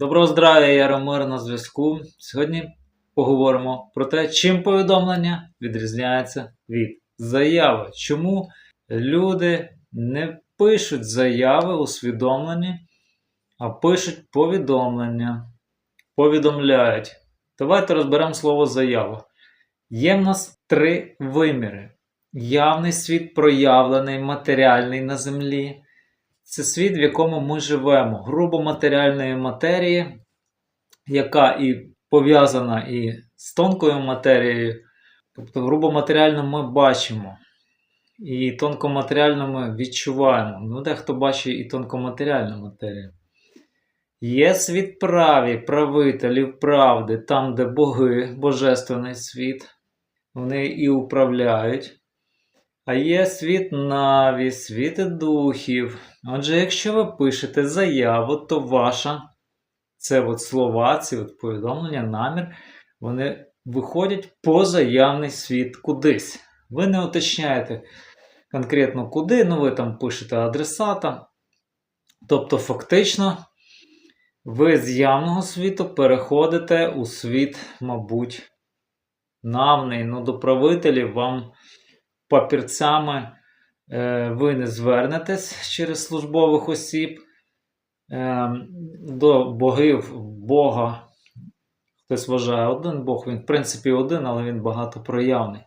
Доброго здрав'я, Яромир на зв'язку. Сьогодні поговоримо про те, чим повідомлення відрізняється від заяви. Чому люди не пишуть заяви усвідомлені, а пишуть повідомлення, повідомляють. Давайте розберемо слово заява. Є в нас три виміри: явний світ, проявлений, матеріальний на землі. Це світ, в якому ми живемо, грубо матеріальної матерії, яка і пов'язана і з тонкою матерією. Тобто, грубо матеріально ми бачимо, і тонкоматеріально ми відчуваємо. Ну, дехто бачить і тонкоматеріальну матерію. Є світ праві, правителів правди, там, де боги, божественний світ, вони і управляють. А є світ Наві, світ духів. Отже, якщо ви пишете заяву, то ваша це от слова, ці от повідомлення, намір, вони виходять поза явний світ кудись. Ви не уточняєте конкретно куди, ну ви там пишете адресата. Тобто, фактично, ви з явного світу переходите у світ, мабуть, навний. Ну, до правителів вам папірцями е, ви не звернетесь через службових осіб. Е, до богів Бога. Хтось вважає один Бог, він, в принципі, один, але він багатопроявний.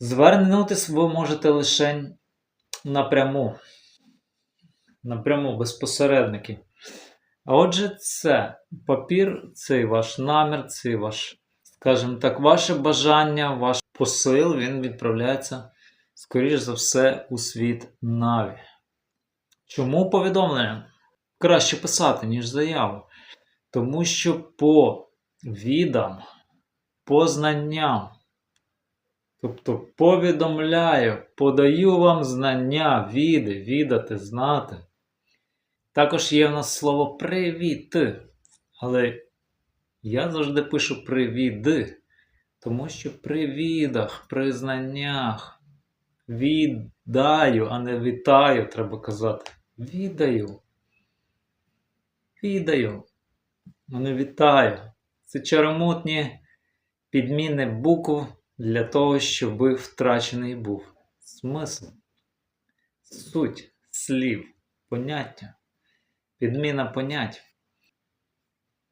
Звернутися ви можете лише напряму. Напряму безпосередники. А отже, це папір, цей ваш намір, цей ваш, скажімо так, ваше бажання, ваш посил, він відправляється, скоріш за все, у світ Наві. Чому повідомлення? Краще писати, ніж заяву. Тому що по відам, по знанням, тобто повідомляю, подаю вам знання, віди, відати, знати. Також є в нас слово привіт. Але я завжди пишу привіди, тому що при відах, при знаннях віддаю, а не вітаю, треба казати. Віддаю. Віддаю, а не вітаю. Це чаромотні підміни букв для того, щоб втрачений був. Смисл, суть слів, поняття, підміна понять.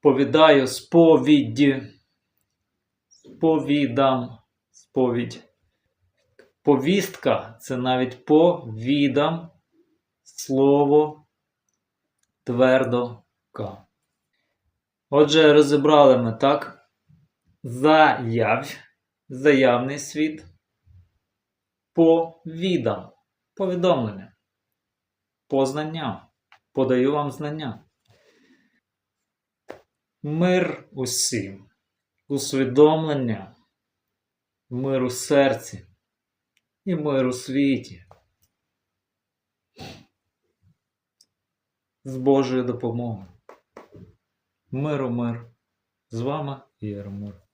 Повідаю сповідь, сповідам, сповідь. Повістка це навіть повідам слово твердо К. Отже, розібрали ми так. Заявь, заявний світ. Повідам. Повідомлення. Познання. Подаю вам знання. Мир усім. Усвідомлення. Мир у серці. І мир у світі. З Божою допомогою. Миру мир. З вами Єромир.